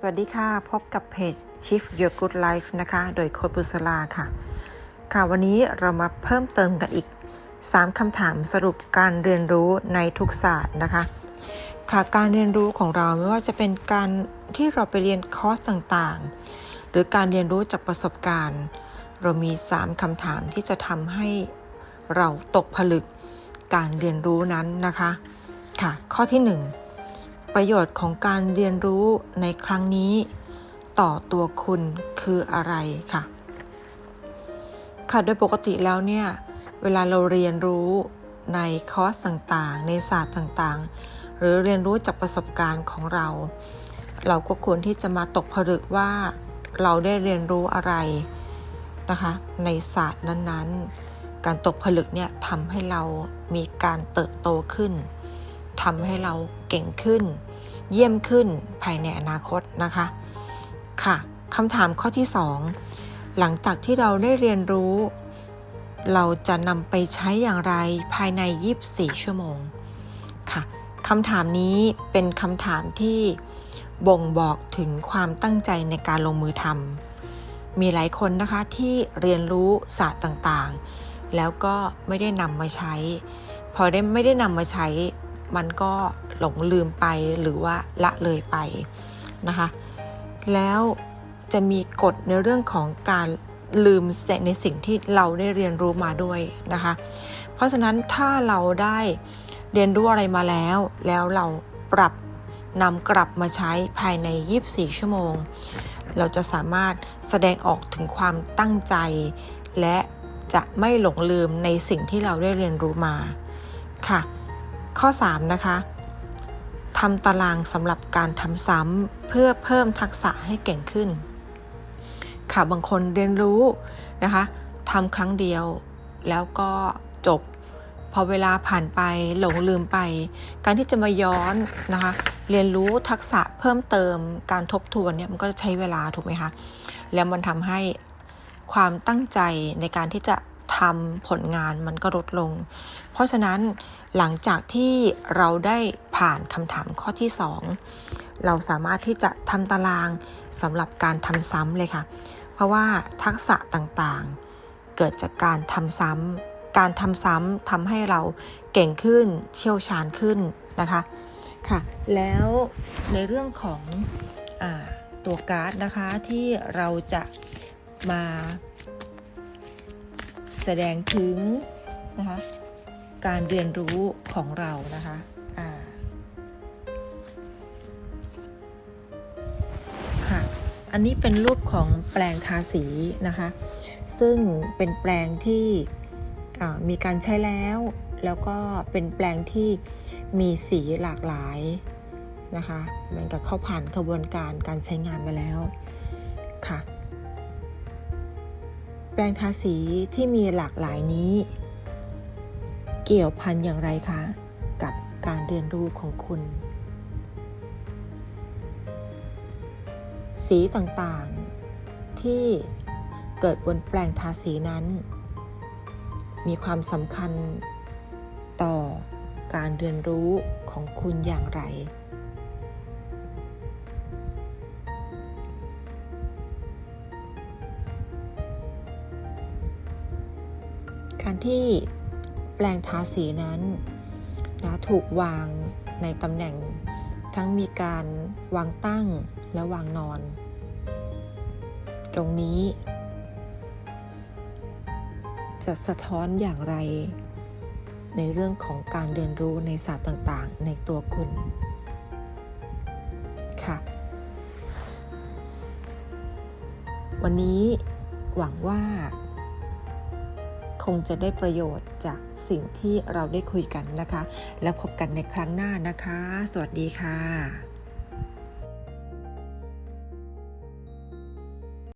สวัสดีค่ะ พบกับเพจ Shift Your Good Life นะคะ โดยโคบุษลาค่ะ ค่ะ วันนี้เรามาเพิ่มเติมกันอีก 3คำถามสรุปการเรียนรู้ในทุกศาสตร์นะคะ ค่ะ การเรียนรู้ของเราไม่ว่าจะเป็นการที่เราไปเรียนคอร์สต่างๆ หรือการเรียนรู้จากประสบการณ์ เรามี 3คำถามที่จะทำให้เราตกผลึกการเรียนรู้นั้นนะคะ ค่ะ ข้อที่ 1 ประโยชน์ของการเรียนรู้ในครั้งนี้ ต่อตัวคุณคืออะไรค่ะ ค่ะโดยปกติแล้วเนี่ย เวลาเราเรียนรู้ในคอร์สต่างๆ ในศาสตร์ต่างๆ หรือเรียนรู้จากประสบการณ์ของเรา เราก็ควรที่จะมาตกผลึกว่าเราได้เรียนรู้อะไรนะคะในศาสตร์นั้นๆ การตกผลึกเนี่ยทำให้เรามีการเติบโตขึ้นทำให้เราเก่งขึ้น เยี่ยมขึ้นภายในอนาคตนะคะ ค่ะคำถามข้อที่ 2 หลังจากที่เราได้เรียนรู้ เราจะนำไปใช้อย่างไรภายใน 24 ชั่วโมง ค่ะคำถามนี้เป็นคำถามที่บ่งบอกถึงความตั้งใจในการลงมือทำมีหลายคนนะคะที่เรียนรู้ศาสตร์ต่างๆ แล้วก็ไม่ได้นำมาใช้ พอได้ไม่ได้นำมาใช้ มันก็หลงลืมไปหรือว่าละเลยไปนะคะ แล้วจะมีกฎในเรื่องของการลืมในสิ่งที่เราได้เรียนรู้มาด้วยนะคะ เพราะฉะนั้นถ้าเราได้เรียนรู้อะไรมาแล้ว แล้วเราปรับนำกลับมาใช้ภายใน 24 ชั่วโมง เราจะสามารถแสดงออกถึงความตั้งใจ และจะไม่หลงลืมในสิ่งที่เราได้เรียนรู้มาค่ะ ข้อ 3 นะคะทำตารางสำหรับการทำซ้ำเพื่อเพิ่มทักษะให้เก่งขึ้น ค่ะบางคนเรียนรู้นะคะทำครั้งเดียวแล้วก็จบ พอเวลาผ่านไปหลงลืมไป การที่จะมาย้อนนะคะเรียนรู้ทักษะเพิ่มเติมการทบทวนเนี่ยมันก็จะใช้เวลาถูกไหมคะ แล้วมันทำให้ความตั้งใจในการที่จะ ทำผลงานมันก็ลดลง เพราะฉะนั้นหลังจากที่เราได้ผ่านคำถามข้อที่ 2 เราสามารถที่จะทำตารางสำหรับการทำซ้ำเลยค่ะ เพราะว่าทักษะต่างๆ เกิดจากการทำซ้ำการทำซ้ำทำให้เราเก่งขึ้นเชี่ยวชาญขึ้นนะคะค่ะ แล้วในเรื่องของอตัวการ์ดนะคะที่เราจะมา แสดงถึงนะคะการเรียนรู้ของเรานะคะค่ะ อันนี้เป็นรูปของแปลงทาสีนะคะ ซึ่งเป็นแปลงที่มีการใช้แล้ว แล้วก็เป็นแปลงที่มีสีหลากหลายนะคะเหมือนกับเข้าผ่านกระบวนการการใช้งานมาแล้วค่ะ แปลงทาสีที่มีหลากหลายนี้ เกี่ยวพันอย่างไรคะ กับการเรียนรู้ของคุณ สีต่างๆ ที่เกิดบนแปลงทาสีนั้น มีความสำคัญต่อการเรียนรู้ของคุณอย่างไร การที่แปลงทาสีนั้นนะถูกวางในตำแหน่งทั้งมีการวางตั้งและวางนอน ตรงนี้ จะสะท้อนอย่างไร ในเรื่องของการเรียนรู้ในศาสตร์ต่างๆ ในตัวคุณ ค่ะ วันนี้หวังว่า คงจะได้ประโยชน์จากสิ่งที่เราได้คุยกันนะคะ แล้วพบกันในครั้งหน้านะคะ สวัสดีค่ะ